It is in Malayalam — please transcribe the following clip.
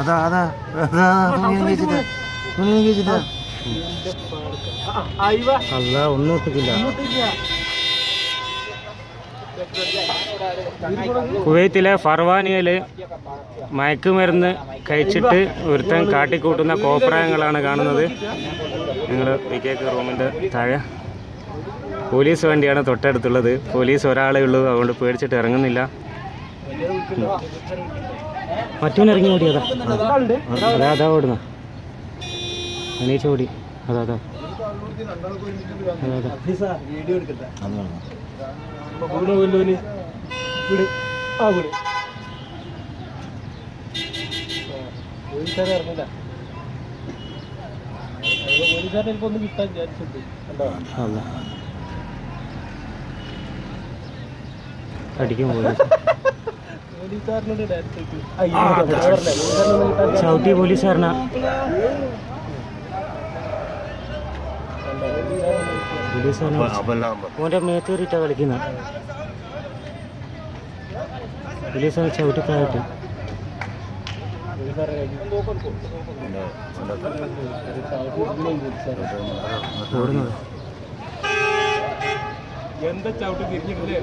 അതാ അതാ അതാ തുണിയും കഴിച്ചിട്ട് തുണിയും കഴിച്ചിട്ട് അല്ല ഒന്നും ഒട്ടിക്കില്ല കുവൈത്തിലെ ഫർവാനിയയിൽ മയക്കുമരുന്ന് കഴിച്ചിട്ട് ഒരുത്തൻ കാട്ടിക്കൂട്ടുന്ന കോപ്രായങ്ങളാണ് കാണുന്നത്. നിങ്ങൾ വി കേക്ക് റൂമിന്റെ താഴെ. പോലീസ് വണ്ടിയാണ് തൊട്ടടുത്തുള്ളത്. പോലീസ് ഒരാളേ ഉള്ളൂ അതുകൊണ്ട് പേടിച്ചിട്ട് ഇറങ്ങുന്നില്ല. മറ്റവൻ ഇറങ്ങി ഓടി അതാ. അതാ ഓടുന്ന. എണീച്ച് ഓടി. അതാ അതാ. അടിക്കും പോലീസ്. ചവിട്ടി പോലീസുകാരന. ഓന്റെ മേത്തേറിയിട്ടാ കളിക്കുന്ന. പോലീസാണ് ചവിട്ടി ഓടുന്നത് എന്താ ചവിട്ടി തിരിഞ്ഞിട്ടില്ലേ